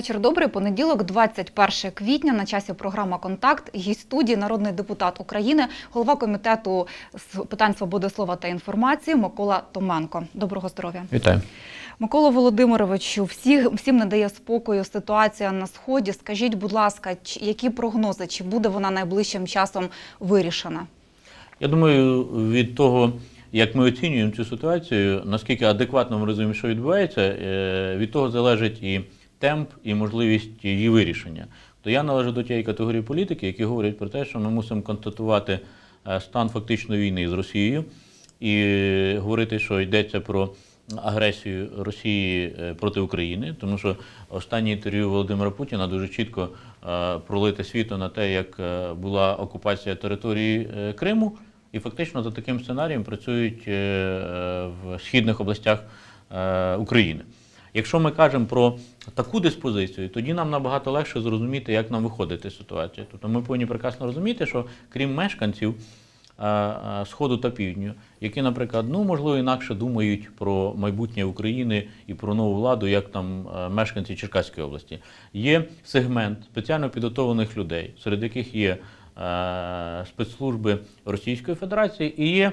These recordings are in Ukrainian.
Вечір добрий. Понеділок, 21 квітня. На часі програма Контакт. Гість студії, народний депутат України, голова комітету з питань свободи слова та інформації Микола Томенко. Доброго здоров'я. Вітаю. Микола Володимировичу, всі, всім не дає спокою ситуація на сході. Скажіть, будь ласка, які прогнози? Чи буде вона найближчим часом вирішена? Я думаю, від того, як ми оцінюємо цю ситуацію, наскільки адекватно ми розуміємо, що відбувається, е, від того залежить і темп, і можливість її вирішення. То я належу до тієї категорії політики, які говорять про те, що ми мусимо констатувати е, стан фактичної війни з Росією і говорити, що йдеться про агресію Росії е, проти України, тому що останнє інтерв'ю Володимира Путіна дуже чітко е, пролите світло на те, як була окупація території Криму, і фактично за таким сценарієм працюють в східних областях України. Якщо ми кажемо про таку диспозицію, тоді нам набагато легше зрозуміти, як нам виходити з ситуації. Тобто ми повинні прекрасно розуміти, що крім мешканців е, е, Сходу та Півдню, які, наприклад, ну можливо інакше думають про майбутнє України і про нову владу, як там е, мешканці Черкаської області, є сегмент спеціально підготовлених людей, серед яких є спецслужби Російської Федерації і є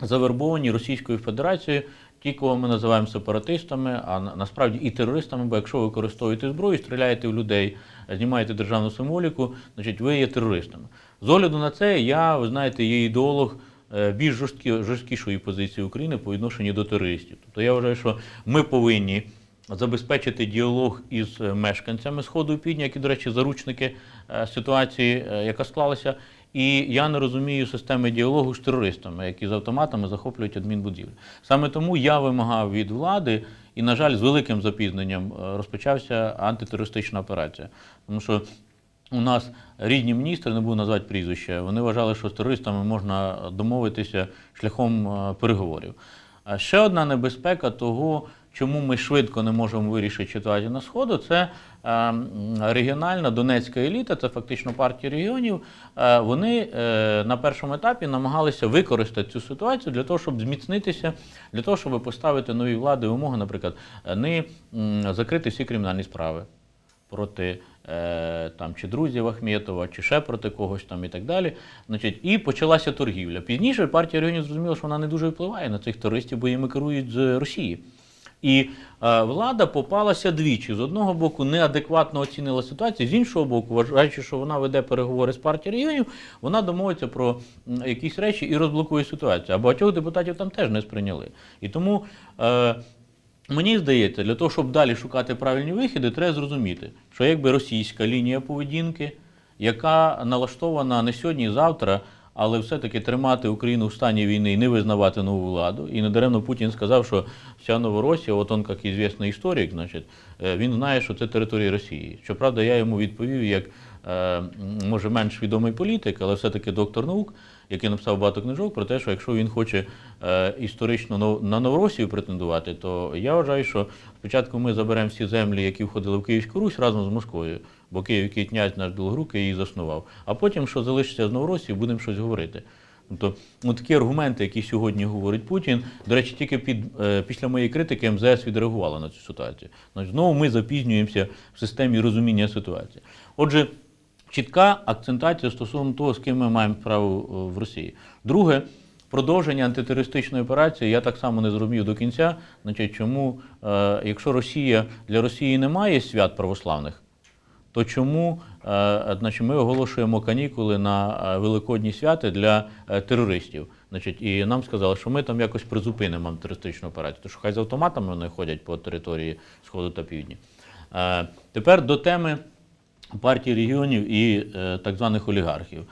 завербовані Російською Федерацією ті, кого ми називаємо сепаратистами, а насправді і терористами, бо якщо ви використовуєте зброю, стріляєте в людей, знімаєте державну символіку, значить ви є терористами. З огляду на це, я, ви знаєте, є ідеолог е, більш жорсткі, жорсткішої позиції України по відношенню до терористів. Тобто я вважаю, що ми повинні забезпечити діалог із е, мешканцями Сходу і Півдня, які, до речі, заручники е, ситуації, яка склалася. І я не розумію системи діалогу з терористами, які з автоматами захоплюють адмінбудівлі. Саме тому я вимагав від влади, і, на жаль, з великим запізненням е, розпочався антитерористична операція. Тому що у нас рідні міністри, не буду назвати прізвища, вони вважали, що з терористами можна домовитися шляхом е, переговорів. А ще одна небезпека того, чому ми швидко не можемо вирішити ситуацію на Сходу, це регіональна донецька еліта, це фактично партія регіонів. Е, вони е, на першому етапі намагалися використати цю ситуацію для того, щоб зміцнитися, для того, щоб поставити нові влади вимоги, наприклад, е, не закрити всі кримінальні справи проти е, там, чи друзів Ахметова, чи ще проти когось там і так далі. Значить, і почалася торгівля. Пізніше партія регіонів зрозуміла, що вона не дуже впливає на цих терористів, бо їми керують з Росії. І е, влада попалася двічі. З одного боку, неадекватно оцінила ситуацію, з іншого боку, вважаючи, що вона веде переговори з партією регіонів, вона домовиться про якісь речі і розблокує ситуацію. А багатьох депутатів там теж не сприйняли. І тому. Е, Мені здається, для того, щоб далі шукати правильні вихіди, треба зрозуміти, що якби російська лінія поведінки, яка налаштована не сьогодні, завтра, але все-таки тримати Україну в стані війни і не визнавати нову владу. І недаремно Путін сказав, що вся Новоросія, от он як ізвісний історик, значить, е, він знає, що це територія Росії. Щоправда, я йому відповів як е, може менш відомий політик, але все-таки доктор наук, який написав багато книжок про те, що якщо він хоче е, історично на Новоросію претендувати, то я вважаю, що спочатку ми заберемо всі землі, які входили в Київську Русь разом з Москвою, бо Київський князь наш Білогрук її заснував. А потім, що залишиться з Новоросії, будемо щось говорити. Тобто, ну, такі аргументи, які сьогодні говорить Путін, до речі, тільки під, е, після моєї критики МЗС відреагувала на цю ситуацію. Значить, знову ми запізнюємося в системі розуміння ситуації. Отже, чітка акцентація стосовно того, з ким ми маємо справу е, в Росії. Друге, продовження антитерористичної операції я так само не зрозумів до кінця. Значить, чому, е, якщо Росія для Росії немає свят православних, то чому е, значить, ми оголошуємо канікули на е, великодні свята для е, терористів? Значить, і нам сказали, що ми там якось призупинимо антитерористичну операцію, тому що хай з автоматами вони ходять по території Сходу та Півдні. Тепер до теми партії регіонів і так званих олігархів.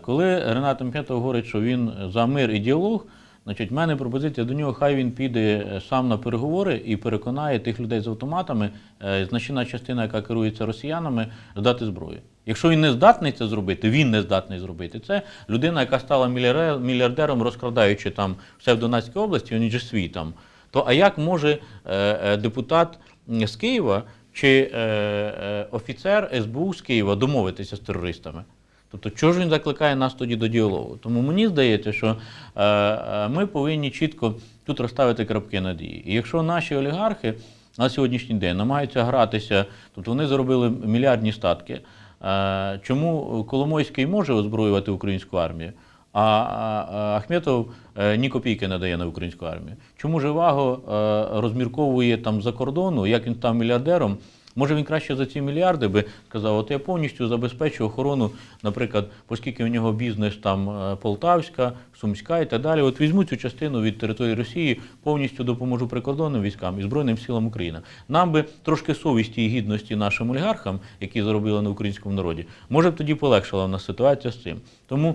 Коли Ренат Мхетов говорить, що він за мир і діалог, значить, в мене пропозиція до нього, хай він піде е, сам на переговори і переконає тих людей з автоматами, е, значна частина, яка керується росіянами, здати зброю. Якщо він не здатний це зробити, він не здатний зробити. Це людина, яка стала мільярдером, розкрадаючи там все в Донецькій області, він же свій там. То а як може е, депутат з Києва чи офіцер СБУ з Києва домовитися з терористами? Тобто, чого ж він закликає нас тоді до діалогу? Тому мені здається, що е, е, ми повинні чітко тут розставити крапки над «і». Якщо наші олігархи на сьогоднішній день намагаються гратися, тобто вони заробили мільярдні статки. Е, Чому Коломойський може озброювати українську армію, а Ахметов ні копійки не дає на українську армію? Чому Живаго розмірковує там за кордону, як він став мільярдером? Може він краще за ці мільярди би сказав, от я повністю забезпечу охорону, наприклад, оскільки у нього бізнес там е, Полтавська, Сумська і так далі. От візьму цю частину від території Росії, повністю допоможу прикордонним військам і Збройним силам України. Нам би трошки совісті і гідності нашим олігархам, які заробили на українському народі, може б тоді полегшила в нас ситуація з цим. Тому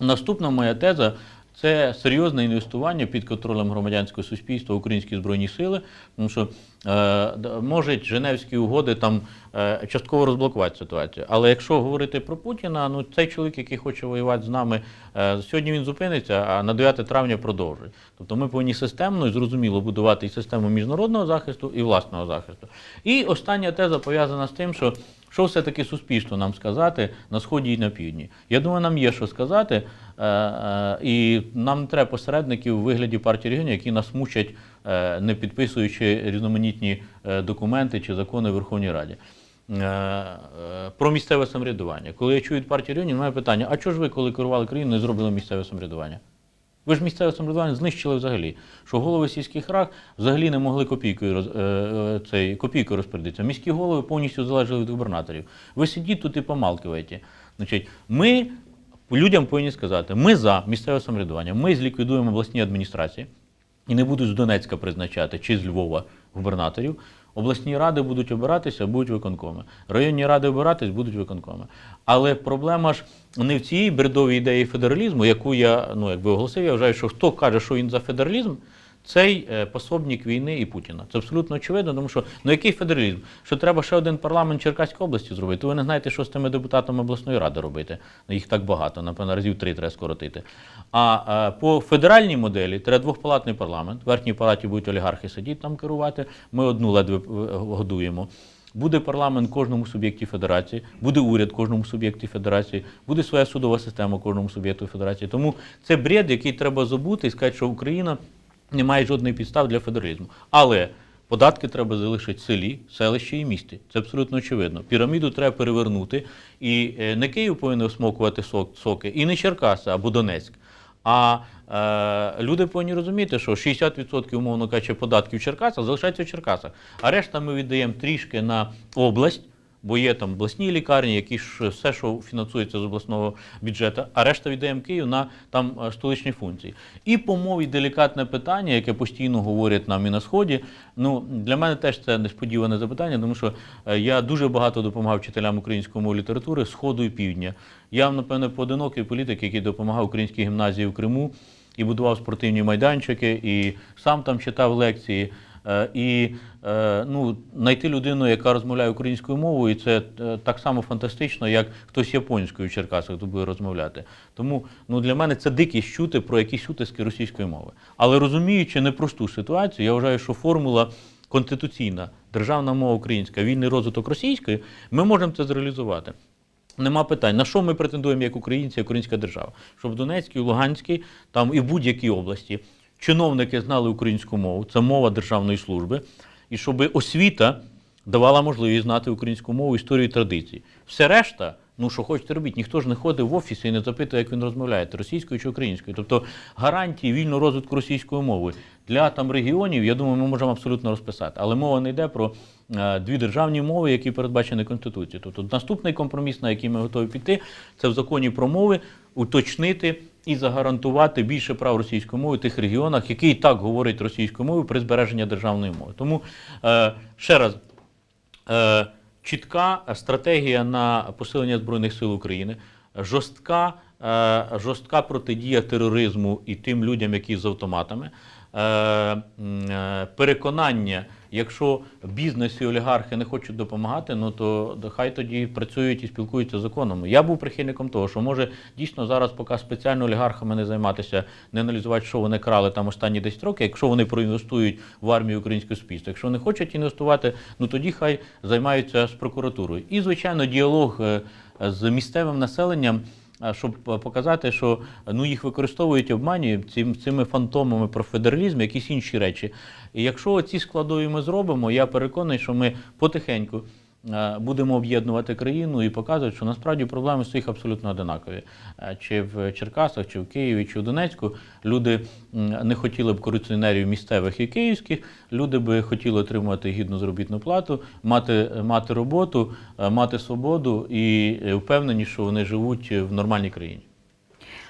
наступна моя теза. Це серйозне інвестування під контролем громадянського суспільства українські збройні сили, тому що е, можуть Женевські угоди там е, частково розблокувати ситуацію. Але якщо говорити про Путіна, ну цей чоловік, який хоче воювати з нами, е, сьогодні він зупиниться, а на 9 травня продовжить. Тобто ми повинні системно і зрозуміло будувати і систему міжнародного захисту, і власного захисту. І остання теза пов'язана з тим, що що все-таки суспільство нам сказати на сході і на півдні? Я думаю, нам є що сказати, і нам не треба посередників у вигляді партії регіонів, які нас мучать, е, не підписуючи різноманітні е, документи чи закони в Верховній Раді. Е, е, Про місцеве самоврядування. Коли я чую від партії регіонів, немає питання: а чого ж ви, коли керували країною, не зробили місцеве самоврядування? Ви ж місцеве самоврядування знищили взагалі, що голови сільських рад взагалі не могли копійкою роз, е, е, цей, копійкою розпорядитися. Міські голови повністю залежали від губернаторів. Ви сидіть тут і помалкиваєте. Значить, ми людям повинні сказати, ми за місцеве самоврядування, ми зліквідуємо обласні адміністрації і не будуть з Донецька призначати чи з Львова губернаторів. Обласні ради будуть обиратися, будуть виконкоми. Районні ради обиратись, будуть виконкоми. Але проблема ж не в цій бредовій ідеї федералізму, яку я ну, якби оголосив. Я вважаю, що хто каже, що він за федералізм, цей е, пособник війни і Путіна. Це абсолютно очевидно, тому що ну який федералізм? Що треба ще один парламент Черкаської області зробити? Ви не знаєте, що з тими депутатами обласної ради робити. Ну, Їх так багато, напевно, разів три треба скоротити. А по федеральній моделі треба двохпалатний парламент. В верхній палаті будуть олігархи сидіти там керувати. Ми одну ледве е, годуємо. Буде парламент кожному суб'єкті федерації, буде уряд кожному суб'єкті федерації, буде своя судова система кожному суб'єкту федерації. Тому це бред, який треба забути і сказати, що Україна не має жодної підстав для федералізму. Але податки треба залишити в селі, селищі і місті. Це абсолютно очевидно. Піраміду треба перевернути. І е, не Київ повинен осмокувати сок- соки, і не Черкаси або Донецьк. А е, люди повинні розуміти, що 60% умовно кажучи, податків в Черкасах залишається в Черкасах. А решта ми віддаємо трішки на область, бо є там обласні лікарні, які ж все, що фінансується з обласного бюджету, а решта віддаємо Київ на там е, столичні функції. І по мові делікатне питання, яке постійно говорять нам і на сході. Ну для мене теж це несподіване запитання, тому що е, я дуже багато допомагав вчителям української мови літератури сходу і півдня. Я, напевно, поодинокий політик, який допомагав українській гімназії в Криму і будував спортивні майданчики, і сам там читав лекції. Е, І е, ну, знайти людину, яка розмовляє українською мовою, і це е, так само фантастично, як хтось японською в Черкасах буде розмовляти. Тому ну, для мене це дикість чути про якісь утиски російської мови. Але розуміючи непросту ситуацію, я вважаю, що формула конституційна, державна мова українська, вільний розвиток російської, ми можемо це зреалізувати. Нема питань, на що ми претендуємо як українці, як українська держава? Щоб в Донецькій, Луганській, там і в будь-якій області чиновники знали українську мову, це мова державної служби, і щоб освіта давала можливість знати українську мову, історію і традиції. Все решта, ну що хочете робіть, ніхто ж не ходить в офіси і не запитує, як він розмовляє, російською чи українською. Тобто гарантії вільного розвитку російської мови для там регіонів, я думаю, ми можемо абсолютно розписати. Але мова не йде про е, дві державні мови, які передбачені Конституцією. Тобто наступний компроміс, на який ми готові піти, це в законі про мови уточнити і загарантувати більше прав російської мови в тих регіонах, які і так говорять російською мовою при збереженні державної мови. Тому е, ще раз. Е, чітка стратегія на посилення Збройних сил України, жорстка, е, жорстка протидія тероризму і тим людям, які з автоматами. е, е, Переконання, якщо бізнес і олігархи не хочуть допомагати, ну то хай тоді працюють і спілкуються законом. Я був прихильником того, що може дійсно зараз, поки спеціально олігархами не займатися, не аналізувати, що вони крали там останні 10 років, якщо вони проінвестують в армію українського суспільства. Якщо не хочуть інвестувати, ну тоді хай займаються з прокуратурою. І, звичайно, діалог е, з місцевим населенням. Щоб е, показати, що ну, їх використовують обманюють цим, цими фантомами про федералізм, якісь інші речі. І якщо ці складові ми зробимо, я переконаний, що ми потихеньку будемо об'єднувати країну і показувати, що насправді проблеми своїх абсолютно одинакові. Е, Чи в Черкасах, чи в Києві, чи в Донецьку люди не хотіли б корупціонерів місцевих і київських, люди би хотіли отримувати гідну заробітну плату, мати, мати роботу, е, мати свободу і е, впевнені, що вони живуть в нормальній країні.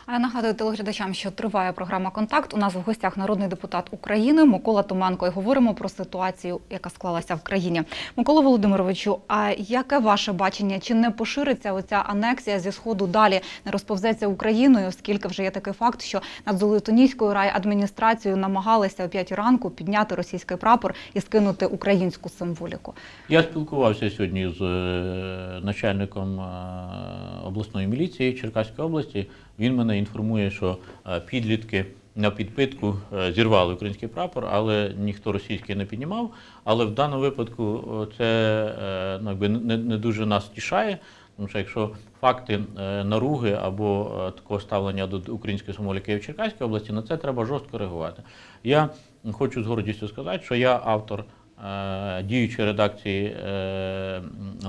А я нагадую телеглядачам, що триває програма Контакт. У нас в гостях народний депутат України Микола Томенко. І говоримо про ситуацію, яка склалася в країні. Микола Володимировичу, а яке ваше бачення? Чи не пошириться оця анексія зі сходу далі, не розповзеться Україною, оскільки вже є такий факт, що над Золотоніською райадміністрацією намагалися о 5 ранку підняти російський прапор і скинути українську символіку? Я спілкувався сьогодні з е, начальником е, обласної міліції Черкаської області. Він мене інформує, що е, підлітки на підпитку е, зірвали український прапор, але ніхто російський не піднімав. Але в даному випадку це е, ну, якби не, не дуже нас тішає. Тому що якщо факти наруги або такого ставлення до української символіки в Черкаській області, на це треба жорстко реагувати. Я хочу з гордістю сказати, що я автор діючої редакції е,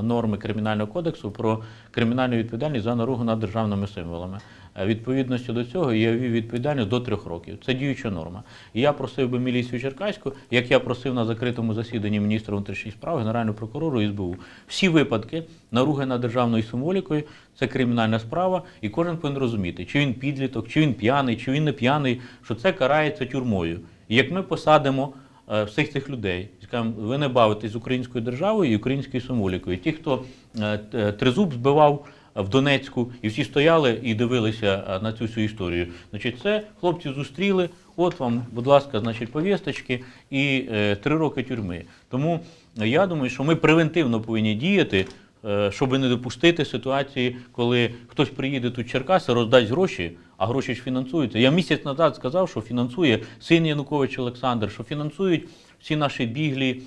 норми Кримінального кодексу про кримінальну відповідальність за наругу над державними символами. Е, Відповідності до цього я ввів відповідальність до трьох років. Це діюча норма. І я просив би міліцію Черкаську, як я просив на закритому засіданні міністра внутрішніх справ, генерального прокурору і СБУ. Всі випадки наруги над державною символікою це кримінальна справа, і кожен повинен розуміти, чи він підліток, чи він п'яний, чи він не п'яний, що це карається тюрмою. І як ми посадимо е, всіх цих людей. Ви не бавитесь з українською державою і українською символікою. Ті, хто е, тризуб збивав в Донецьку, і всі стояли і дивилися е, на цю всю історію. Значить, це хлопці зустріли. От вам, будь ласка, значить, повісточки і е, три роки тюрми. Тому я думаю, що ми превентивно повинні діяти. е, Щоб не допустити ситуації, коли хтось приїде тут Черкаси, роздасть гроші, а гроші ж фінансуються. Я місяць назад сказав, що фінансує син Янукович Олександр, що фінансують всі наші біглі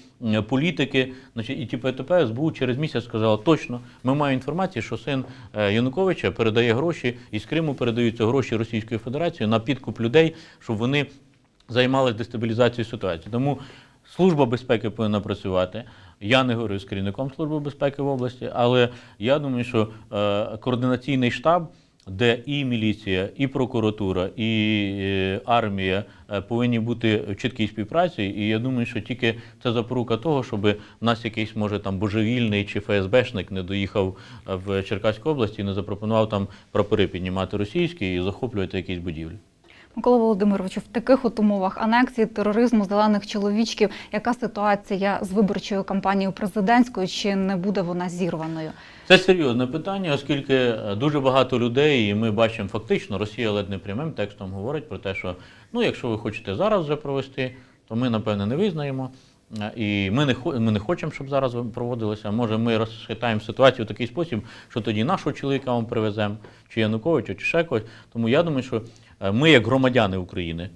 політики. Значить, і ТП СБУ через місяць сказала, точно, ми маємо інформацію, що син е, Януковича передає гроші, і з Криму передаються гроші Російської Федерації на підкуп людей, щоб вони займалися дестабілізацією ситуації. Тому Служба безпеки повинна працювати. Я не говорю з керівником Служби безпеки в області, але я думаю, що е, координаційний штаб, де і міліція, і прокуратура, і е, армія е, повинні бути в чіткій співпраці. І я думаю, що тільки це запорука того, щоб нас якийсь може там божевільний чи ФСБшник не доїхав е, в Черкаську область і не запропонував там прапори піднімати російські і захоплювати якісь будівлі. Микола Володимировичу, в таких от умовах анексії, тероризму, зелених чоловічків, яка ситуація з виборчою кампанією президентською, чи не буде вона зірваною? Це серйозне питання, оскільки е, дуже багато людей, і ми бачимо фактично, Росія ледь не прямим текстом говорить про те, що ну, якщо ви хочете зараз вже провести, то ми, напевне, не визнаємо. Е, І ми не, ми не хочемо, щоб зараз проводилося. Може, ми розхитаємо ситуацію в такий спосіб, що тоді нашого чоловіка вам привеземо, чи Януковича, чи ще когось. Тому я думаю, що ми, як громадяни України,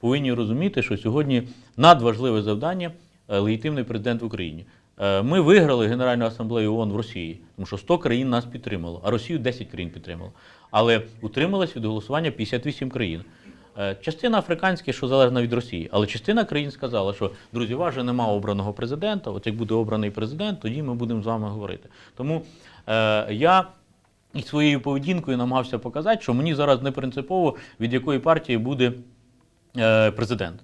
повинні розуміти, що сьогодні надважливе завдання е, легітимний президент в Україні. Е, Ми виграли Генеральну асамблею ООН в Росії, тому що 100 країн нас підтримало, а Росію 10 країн підтримало. Але утрималось від голосування 58 країн. Е, Частина африканська, що залежна від Росії, але частина країн сказала, що друзі, вас же немає обраного президента. От як буде обраний президент, тоді ми будемо з вами говорити. Тому е, я і своєю поведінкою намагався показати, що мені зараз не принципово, від якої партії буде е, президент.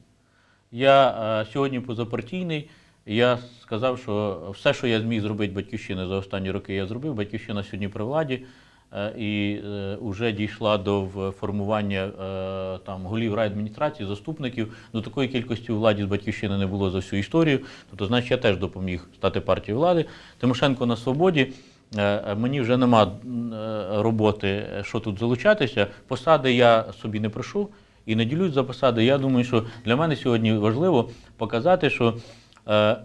Я е, сьогодні позапартійний. Я сказав, що все, що я зміг зробити батьківщини за останні роки, я зробив. Батьківщина сьогодні при владі е, і вже дійшла до формування там голів райадміністрації, заступників. До такої кількості владі з батьківщини не було за всю історію. Тобто, значить, я теж допоміг стати партією влади. Тимошенко на свободі. Е, е, Мені вже нема е, роботи, що тут залучатися. Посади я собі не прошу і не ділюсь за посади. Я думаю, що для мене сьогодні важливо показати, що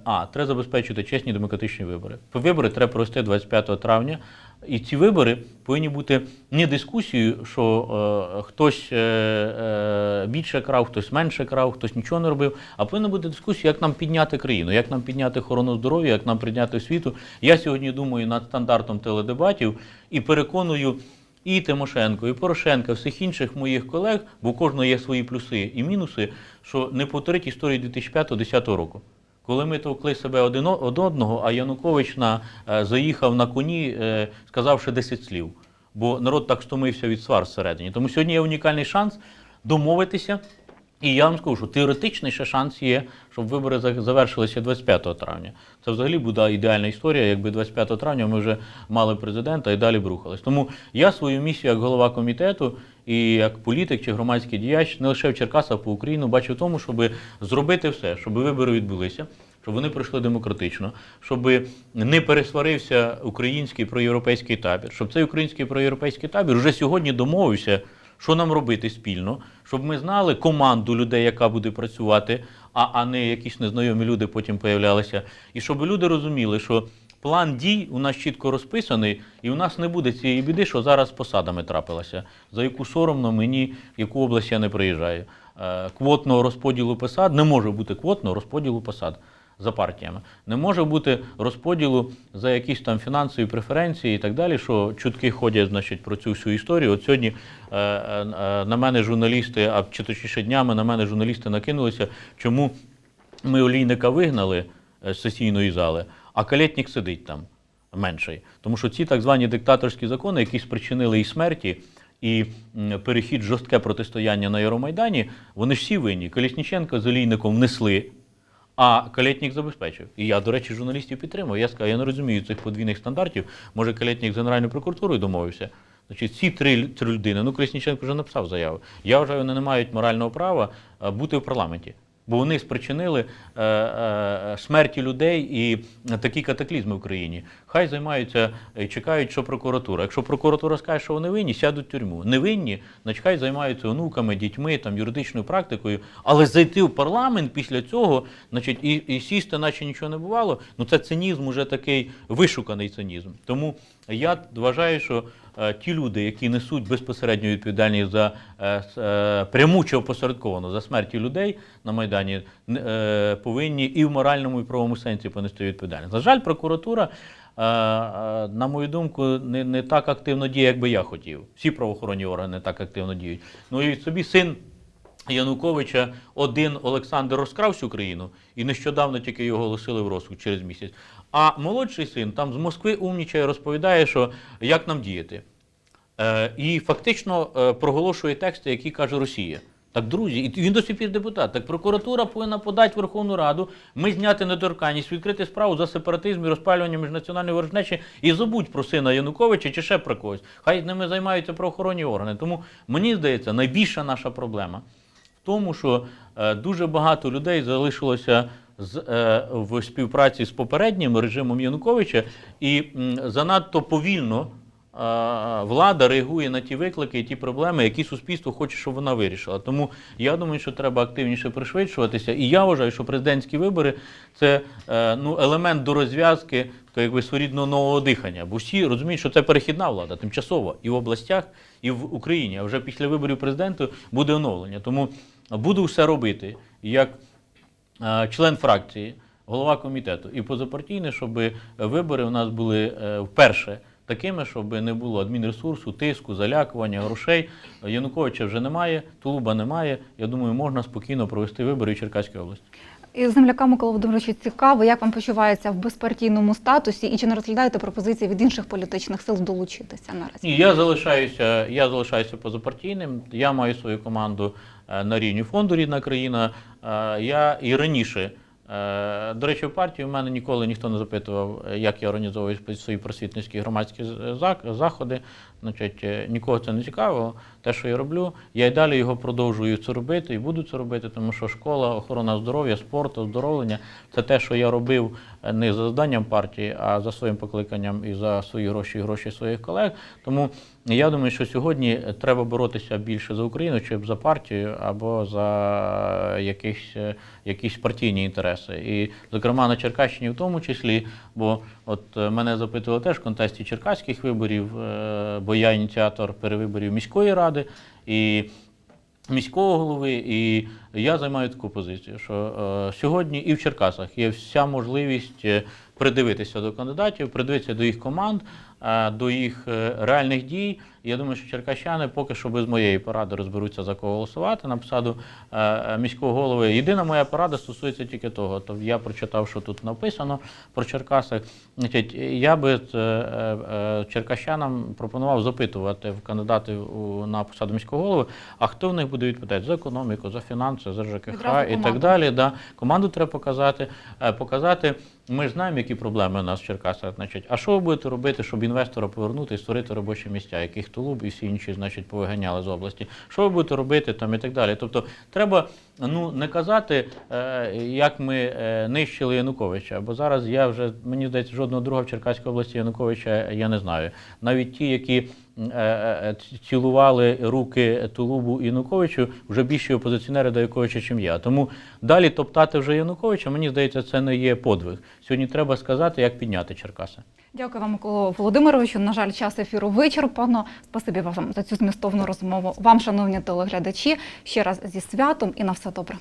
а, треба забезпечити чесні демократичні вибори. Вибори треба провести 25 травня. І ці вибори повинні бути не дискусією, що е, хтось е, е, більше крав, хтось менше крав, хтось нічого не робив. А повинна бути дискусія, як нам підняти країну, як нам підняти охорону здоров'я, як нам підняти освіту. Я сьогодні думаю над стандартом теледебатів і переконую і Тимошенко, і Порошенка, всіх інших моїх колег, бо у кожного є свої плюси і мінуси, що не повторить історію 2005-2010 року. Коли ми товкли себе один од одного, а Янукович на, е, заїхав на коні, е, сказавши 10 слів. Бо народ так стомився від свар всередині. Тому сьогодні є унікальний шанс домовитися. І я вам скажу, що теоретичний ще шанс є, щоб вибори завершилися 25 травня. Це взагалі буде ідеальна історія, якби 25 травня ми вже мали президента і далі б рухались. Тому я свою місію як голова комітету і як політик чи громадський діяч не лише в Черкасах, по Україну бачу в тому, щоб зробити все, щоб вибори відбулися. Щоб вони пройшли демократично, щоб не пересварився український проєвропейський табір, щоб цей український проєвропейський табір вже сьогодні домовився, що нам робити спільно, щоб ми знали команду людей, яка буде працювати, а, а не якісь незнайомі люди потім появлялися. І щоб люди розуміли, що план дій у нас чітко розписаний, і у нас не буде цієї біди, що зараз з посадами трапилося, за яку соромно мені, яку область я не приїжджаю. Е, Квотного розподілу посад не може бути квотного розподілу посад за партіями. Не може бути розподілу за якісь там фінансові преференції і так далі, що чутки ходять значить, про цю всю історію. От сьогодні е, е, е, на мене журналісти, а чи точніше днями на мене журналісти накинулися, чому ми олійника вигнали е, з сесійної зали, а калєтнік сидить там менший. Тому що ці так звані диктаторські закони, які спричинили і смерті, і перехід жорстке протистояння на Євромайдані, вони ж всі винні. Колісніченко з олійником внесли. А Калєтнік забезпечив. І я, до речі, журналістів підтримав. Я сказав, я не розумію цих подвійних стандартів. Може, Калєтнік з Генеральною прокуратурою домовився. Значить, ці три, три людини, ну Колісніченко вже написав заяву. Я вважаю, вони не мають морального права бути в парламенті. Бо вони спричинили е, е, смерті людей і такі катаклізми в країні. Хай займаються і чекають, що прокуратура. Якщо прокуратура скаже, що вони винні, сядуть в тюрму. Не винні, значить хай займаються онуками, дітьми, там, юридичною практикою. Але зайти в парламент після цього, значить, і, і сісти, наче нічого не бувало, ну це цинізм, уже такий вишуканий цинізм. Тому я вважаю, що е, ті люди, які несуть безпосередню відповідальність за е, е, пряму чи опосередковано за смерті людей на Майдані, е, повинні і в моральному, і в правовому сенсі понести відповідальність. На жаль, прокуратура, е, е, на мою думку, не, не так активно діє, як би я хотів. Всі правоохоронні органи так активно діють. Ну і собі син Януковича один Олександр розкрав всю країну, і нещодавно тільки його оголосили в розсуд через місяць. А молодший син там з Москви умнічає, розповідає, що як нам діяти. Е, і фактично е, проголошує тексти, які каже Росія. Так, друзі, і він до сих пір депутат. Так прокуратура повинна подати в Верховну Раду, ми зняти недоторканність, відкрити справу за сепаратизм і розпалювання міжнаціональної ворожнечі і забудь про сина Януковича чи ще про когось. Хай ними займаються правоохоронні органи. Тому мені здається, найбільша наша проблема в тому, що е, дуже багато людей залишилося з, е, в співпраці з попереднім режимом Януковича, і м, занадто повільно е, влада реагує на ті виклики і ті проблеми, які суспільство хоче, щоб вона вирішила. Тому я думаю, що треба активніше пришвидшуватися. І я вважаю, що президентські вибори це е, ну, елемент до розв'язки якби своєрідного нового дихання. Бо всі розуміють, що це перехідна влада, тимчасова і в областях, і в Україні. А вже після виборів президента буде оновлення. Тому буду все робити як член фракції, голова комітету і позапартійне, щоб вибори у нас були е, вперше такими, щоб не було адмінресурсу, тиску, залякування, грошей. Януковича вже немає, Тулуба немає. Я думаю, можна спокійно провести вибори в Черкаській області. І земляка Микола Володимирович, цікаво, як вам почувається в безпартійному статусі і чи не розглядаєте пропозиції від інших політичних сил долучитися наразі? Ні, я залишаюся, я залишаюся позапартійним. Я маю свою команду е, на рівні фонду Рідна країна. Е, Я і раніше. е, До речі, в партії в мене ніколи ніхто не запитував, е, як я організовую свої просвітницькі громадські заходи. Значить, е, нікого це не цікавило. Те, що я роблю, я й далі його продовжую це робити і буду це робити, тому що школа, охорона здоров'я, спорт, оздоровлення це те, що я робив е, не за завданням партії, а за своїм покликанням і за свої гроші і гроші своїх колег. Тому я думаю, що сьогодні треба боротися більше за Україну, чи за партію, або за якісь, е, якісь партійні інтереси. І, зокрема, на Черкащині в тому числі, бо от мене запитували теж в контексті черкаських виборів, е, я ініціатор перевиборів міської ради. І міського голови, і я займаю таку позицію, що е, сьогодні і в Черкасах є вся можливість е, придивитися до кандидатів, придивитися до їх команд, е, до їх реальних дій І я думаю, що черкащани поки що без моєї поради розберуться за кого голосувати на посаду е, е, міського голови. Єдина моя порада стосується тільки того. То я прочитав, що тут написано про Черкаси. Я би е, черкащанам пропонував запитувати в кандидатів на посаду міського голови, а хто в них буде відповідати за економіку, за фінанси, за ЖКХ і так далі. Да. Команду треба показати. показати. Ми знаємо, які проблеми у нас в Черкасах. Значить, а що ви будете робити, щоб інвестора повернути і створити робочі місця, яких Тулуб і всі інші, значить, повиганяли з області? Що ви будете робити там і так далі? Тобто, треба ну не казати, е, як ми е, нищили Януковича, бо зараз я вже мені здається, жодного друга в Черкаській області Януковича я не знаю. Навіть ті, які цілували руки Тулубу і Януковичу, вже більші опозиціонери до Януковича, чим я. Тому далі топтати вже Януковича, мені здається, це не є подвиг. Сьогодні треба сказати, як підняти Черкаси. Дякую вам, Микола Володимировичу. На жаль, час ефіру вичерпано. Спасибі вам за цю змістовну розмову. Вам, шановні телеглядачі, ще раз зі святом і на все добре.